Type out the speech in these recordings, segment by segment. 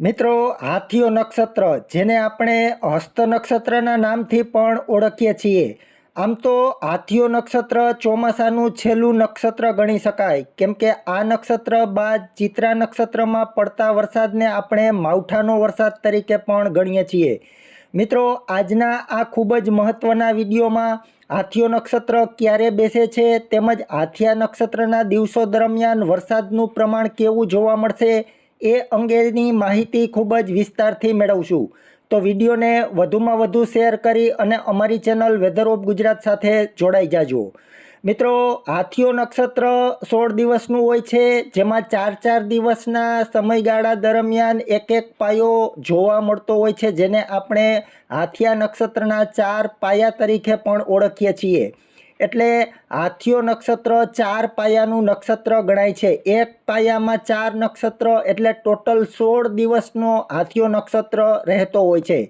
મિત્રો હાથીઓ નક્ષત્ર, જેને આપણે હસ્ત નક્ષત્રના નામથી પણ ઓળખીએ છીએ. આમ તો હાથીઓ નક્ષત્ર ચોમાસાનું છેલ્લું નક્ષત્ર ગણી શકાય. કેમ કે આ નક્ષત્ર બાદ ચિત્રા નક્ષત્રમાં પડતા વરસાદને આપણે માવઠાનો વરસાદ તરીકે પણ ગણીએ છીએ. મિત્રો, આજના આ ખૂબ જ મહત્ત્વના વિડીયોમાં હાથીઓ નક્ષત્ર ક્યારે બેસે છે તેમજ હાથિયા નક્ષત્રના દિવસો દરમિયાન વરસાદનું પ્રમાણ કેવું જોવા મળશે એ અંગેની માહિતી ખૂબ જ વિસ્તારથી મેળવશું. તો વિડીયોને વધુમાં વધુ શેર કરી અને અમારી ચેનલ વેધર ઓફ ગુજરાત સાથે જોડાઈ જાજો. મિત્રો, હાથીઓ નક્ષત્ર સોળ દિવસનું હોય છે, જેમાં ચાર ચાર દિવસના સમયગાળા દરમિયાન એક એક પાયો જોવા મળતો હોય છે, જેને આપણે હાથિયા નક્ષત્રના ચાર પાયા તરીકે પણ ઓળખીએ છીએ. એટલે હાથીઓ નક્ષત્ર ચાર પાયાનું નક્ષત્ર ગણાય છે. એક પાયામાં ચાર નક્ષત્ર એટલે ટોટલ સોળ દિવસનો હાથીઓ નક્ષત્ર રહેતો હોય છે.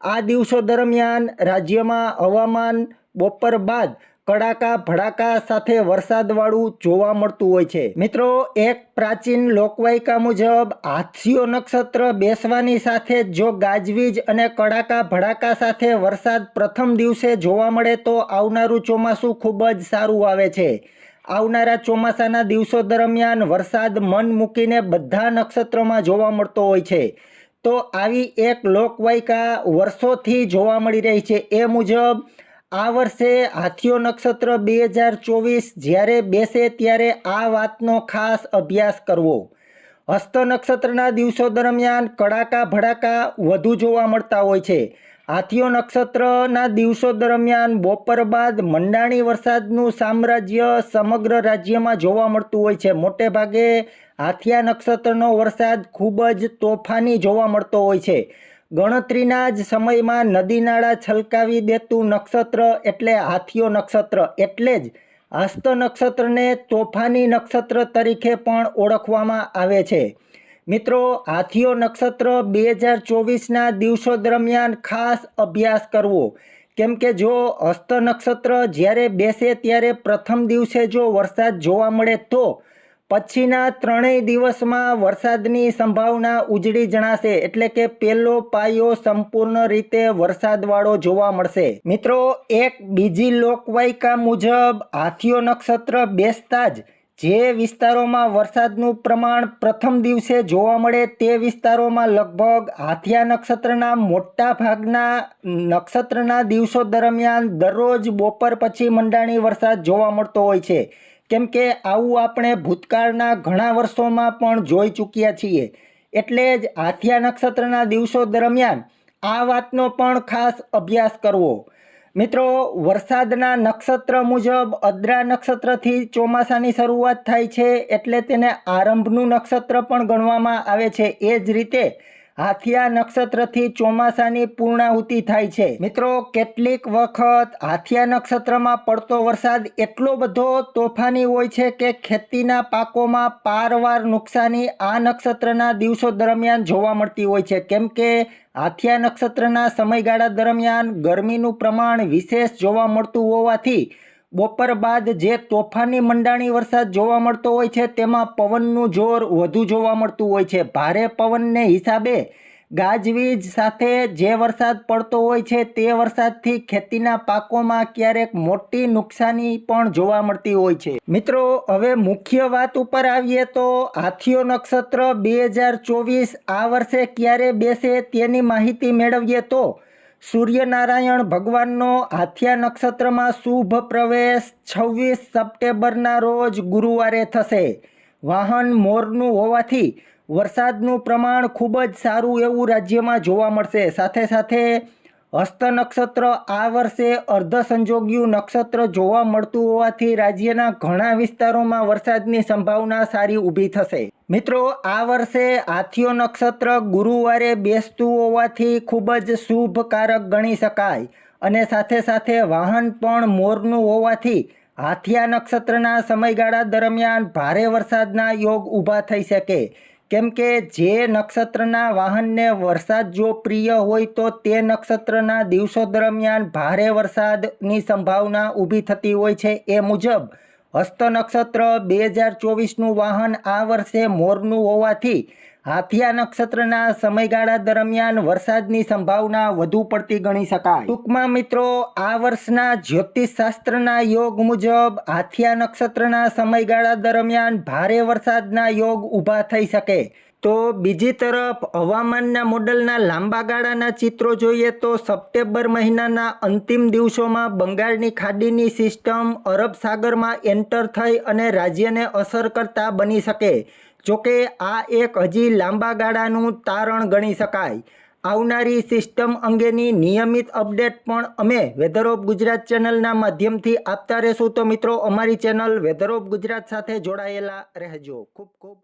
આ દિવસો દરમિયાન રાજ્યમાં હવામાન બપોર બાદ કડાકા, ભડાકા સાથે વરસાદવાળું જોવા મળતું હોય છે. મિત્રો, એક પ્રાચીન લોકવાયકા મુજબ હાથીઓ નક્ષત્ર બેસવાની સાથે જો ગાજવીજ અને કડાકા, ભડાકા સાથે વરસાદ પ્રથમ દિવસે જોવા મળે તો આવનારું ચોમાસું ખૂબ જ સારું આવે છે. આવનારા ચોમાસાના દિવસો દરમિયાન વરસાદ મન મૂકીને બધા નક્ષત્રોમાં જોવા મળતો હોય છે. તો આવી એક લોકવાયકા વર્ષોથી જોવા મળી રહી છે. એ મુજબ આ વર્ષે હાથીઓ નક્ષત્ર બે હજાર ચોવીસ જ્યારે બેસે ત્યારે આ વાતનો ખાસ અભ્યાસ કરવો. હસ્ત નક્ષત્રના દિવસો દરમિયાન કડાકા ભડાકા વધુ જોવા મળતા હોય છે. હાથીઓ નક્ષત્રના દિવસો દરમિયાન બપોર બાદ મંડાણી વરસાદનું સામ્રાજ્ય સમગ્ર રાજ્યમાં જોવા મળતું હોય છે. મોટે ભાગે હાથિયા નક્ષત્રનો વરસાદ ખૂબ જ તોફાની જોવા મળતો હોય છે. ગણતરીના જ સમયમાં નદી નાળા છલકાવી દેતું નક્ષત્ર એટલે હાથીઓ નક્ષત્ર એટલે જ હસ્ત નક્ષત્રને તોફાની નક્ષત્ર તરીકે પણ ઓળખવામાં આવે છે. મિત્રો હાથીઓ નક્ષત્ર બે હજાર ચોવીસના દિવસો દરમિયાન ખાસ અભ્યાસ કરવો. કેમ કે જો હસ્ત નક્ષત્ર જ્યારે બેસે ત્યારે પ્રથમ દિવસે જો વરસાદ જોવા મળે તો પછીના ત્રણેય દિવસમાં વરસાદની સંભાવના ઉજળી જણાશે એટલે કે પહેલો પાયો સંપૂર્ણ રીતે વરસાદવાળો જોવા મળશે. મિત્રો, એક બીજી લોકવાયકા મુજબ હાથીઓ નક્ષત્ર બેસતા જ જે વિસ્તારોમાં વરસાદનું પ્રમાણ પ્રથમ દિવસે જોવા મળે તે વિસ્તારોમાં લગભગ હાથિયા નક્ષત્રના મોટા ભાગના નક્ષત્રના દિવસો દરમિયાન દરરોજ બપોર પછી મંડાણી વરસાદ જોવા મળતો હોય છે. કેમ કે આવું આપણે ભૂતકાળના ઘણા વર્ષોમાં પણ જોઈ ચૂક્યા છીએ. એટલે જ હાથિયા નક્ષત્રના દિવસો દરમિયાન આ વાતનો પણ ખાસ અભ્યાસ કરવો. મિત્રો, વરસાદના નક્ષત્ર મુજબ અદ્રા નક્ષત્રથી ચોમાસાની શરૂઆત થાય છે એટલે તેને આરંભનું નક્ષત્ર પણ ગણવામાં આવે છે. એ જ રીતે હાથિયા નક્ષત્રથી ચોમાસાની પૂર્ણાહુતિ થાય છે. મિત્રો, કેટલીક વખત હાથિયા નક્ષત્રમાં પડતો વરસાદ એટલો બધો તોફાની હોય છે કે ખેતીના પાકોમાં પારવાર નુકસાની આ નક્ષત્રના દિવસો દરમિયાન જોવા મળતી હોય છે. કેમ કે હાથિયા નક્ષત્રના સમયગાળા દરમિયાન ગરમીનું પ્રમાણ વિશેષ જોવા મળતું હોવાથી બપોર બાદ જે તોફાની મંડાણી વરસાદ જોવા મળતો હોય છે, તેમાં પવનનું જોર વધુ જોવા મળતું હોય છે. ભારે પવનને હિસાબે ગાજવીજ સાથે જે વરસાદ પડતો હોય છે, તે વરસાદથી ખેતીના પાકોમાં ક્યારેક મોટી નુકસાની પણ જોવા મળતી હોય છે. મિત્રો, હવે મુખ્ય વાત ઉપર આવીએ તો હાથીઓ નક્ષત્ર બે હજાર ચોવીસ આ વર્ષે ક્યારે બેસે તેની માહિતી મેળવીએ તો સૂર્યનારાયણ ભગવાનનો હાથિયા નક્ષત્રમાં શુભ પ્રવેશ છવ્વીસ સપ્ટેમ્બરના રોજ ગુરુવારે થશે. વાહન મોરનું હોવાથી વરસાદનું પ્રમાણ ખૂબ જ સારું એવું રાજ્યમાં જોવા મળશે. સાથે સાથે હસ્ત નક્ષત્ર આ વર્ષે અર્ધ સંજોગ્યું નક્ષત્ર જોવા મળતું હોવાથી રાજ્યના ઘણા વિસ્તારોમાં વરસાદની સંભાવના સારી ઊભી થશે. મિત્રો, આ વર્ષે હાથીઓ નક્ષત્ર ગુરુવારે બેસતું હોવાથી ખૂબ જ શુભકારક ગણી શકાય. અને સાથે સાથે વાહન પણ મોરનું હોવાથી હાથિયા નક્ષત્રના સમયગાળા દરમિયાન ભારે વરસાદના યોગ ઊભા થઈ શકે. કેમ કે જે નક્ષત્રના વાહનને વરસાદ જો પ્રિય હોય તો તે નક્ષત્રના દિવસો દરમિયાન ભારે વરસાદની સંભાવના ઊભી થતી હોય છે એ મુજબ. હસ્ત નક્ષત્ર બે હજાર ચોવીસનું વાહન આ વર્ષે મોરનું હોવાથી હાથિયા નક્ષત્રના સમયગાળા દરમિયાન વરસાદની સંભાવના વધુ પડતી ગણી શકાય. ટૂંકમાં મિત્રો, આ વર્ષના જ્યોતિષશાસ્ત્રના યોગ મુજબ હાથિયા નક્ષત્રના સમયગાળા દરમિયાન ભારે વરસાદના યોગ ઊભા થઈ શકે. તો બીજી તરફ હવામાનના મોડલના લાંબા ગાળાના ચિત્રો જોઈએ તો સપ્ટેમ્બર મહિનાના અંતિમ દિવસોમાં બંગાળની ખાડીની સિસ્ટમ અરબ સાગરમાં એન્ટર થઈ અને રાજ્યને અસર કરતા બની શકે. જોકે આ એક હજી લાંબા ગાળાનું તારણ ગણી શકાય. આવનારી સિસ્ટમ અંગેની નિયમિત અપડેટ પણ અમે વેધર ઓફ ગુજરાત ચેનલના માધ્યમથી આપતા રહેશું. તો મિત્રો, અમારી ચેનલ વેધર ઓફ ગુજરાત સાથે જોડાયેલા રહેજો. ખૂબ ખૂબ